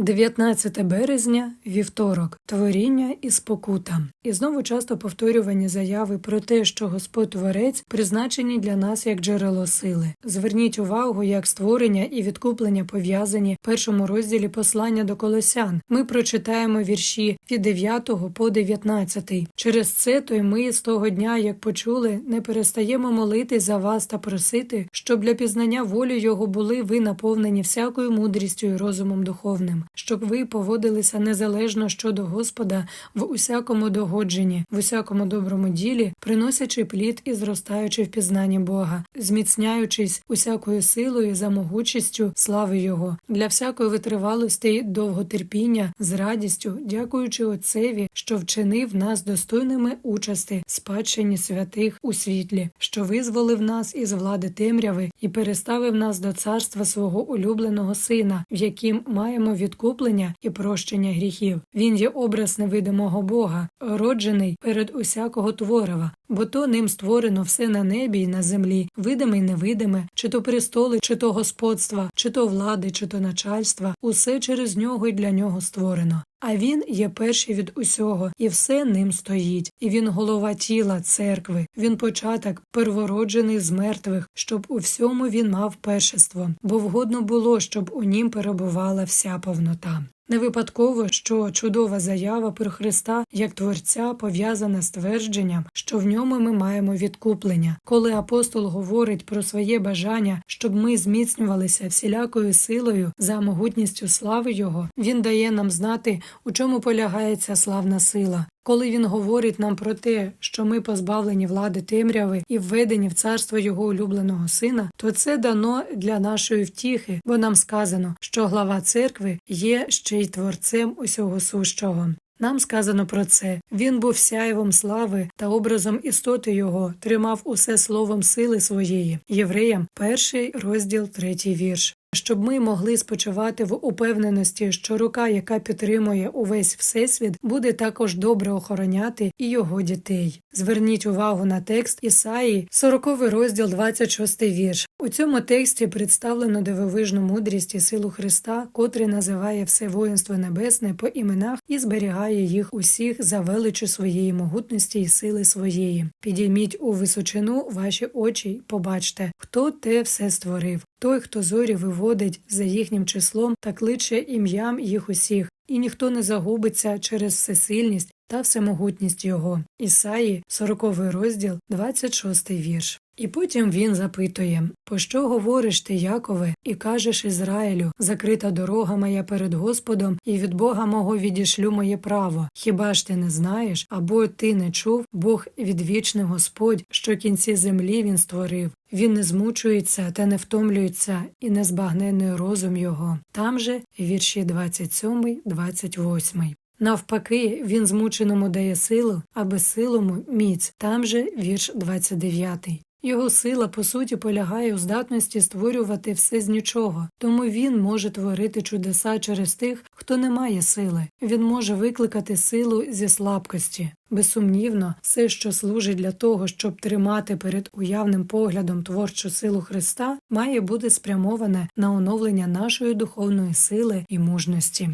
19 березня, вівторок, творіння і спокута. І знову часто повторювані заяви про те, що Господь Творець призначені для нас як джерело сили. Зверніть увагу, як створення і відкуплення пов'язані в першому розділі послання до Колосян. Ми прочитаємо вірші від 9 по 19. Через це то й ми з того дня, як почули, не перестаємо молити за вас та просити, щоб для пізнання волі Його були ви наповнені всякою мудрістю і розумом духовним щоб ви поводилися незалежно щодо Господа в усякому догодженні, в усякому доброму ділі, приносячи плід і зростаючи в пізнанні Бога, зміцняючись усякою силою за могучістю слави Його, для всякої витривалості й довготерпіння з радістю, дякуючи Отцеві, що вчинив нас достойними участи, спадщині святих у світлі, що визволив нас із влади темряви і переставив нас до царства свого улюбленого сина, в яким маємо відкуплення і прощення гріхів. Він є образ невидимого Бога, роджений перед усякого творива, бо то ним створено все на небі і на землі, видиме й невидиме, чи то престоли, чи то господства, чи то влади, чи то начальства, усе через нього й для нього створено. А він є перший від усього, і все ним стоїть, і він голова тіла церкви, він початок, первороджений з мертвих, щоб у всьому він мав першество, бо вгодно було, щоб у нім перебувала вся повнота. Не випадково, що чудова заява про Христа як Творця пов'язана з твердженням, що в ньому ми маємо відкуплення. Коли апостол говорить про своє бажання, щоб ми зміцнювалися всілякою силою за могутністю слави Його, він дає нам знати, у чому полягає ця славна сила. Коли він говорить нам про те, що ми позбавлені влади темряви і введені в царство його улюбленого сина, то це дано для нашої втіхи, бо нам сказано, що глава церкви є ще й творцем усього сущого. Нам сказано про це. Він був сяєвом слави та образом істоти його, тримав усе словом сили своєї. Євреям, перший розділ, третій вірш. Щоб ми могли спочивати в упевненості, що рука, яка підтримує увесь всесвіт, буде також добре охороняти і його дітей. Зверніть увагу на текст Ісаї, 40 розділ, 26 вірш. У цьому тексті представлено дивовижну мудрість і силу Христа, котрий називає все воїнство небесне по іменах і зберігає їх усіх за величу своєї могутності і сили своєї. Підійміть у височину ваші очі, побачте, хто те все створив. Той, хто зорі виводить за їхнім числом та кличе ім'ям їх усіх, і ніхто не загубиться через всесильність та всемогутність його. Ісаї, 40 розділ, 26 вірш. І потім він запитує Пощо говориш ти, Якове, і кажеш Ізраїлю, закрита дорога моя перед Господом, і від Бога мого відішлю моє право. Хіба ж ти не знаєш, або ти не чув Бог відвічний Господь, що кінці землі він створив. Він не змучується та не втомлюється, і не збагнений розум його. Там же вірші 27, 28. Навпаки, він змученому дає силу, а безсилому міць. Там же вірш 29. Його сила, по суті, полягає у здатності створювати все з нічого, тому він може творити чудеса через тих, хто не має сили. Він може викликати силу зі слабкості. Безсумнівно, все, що служить для того, щоб тримати перед уявним поглядом творчу силу Христа, має бути спрямоване на оновлення нашої духовної сили і мужності.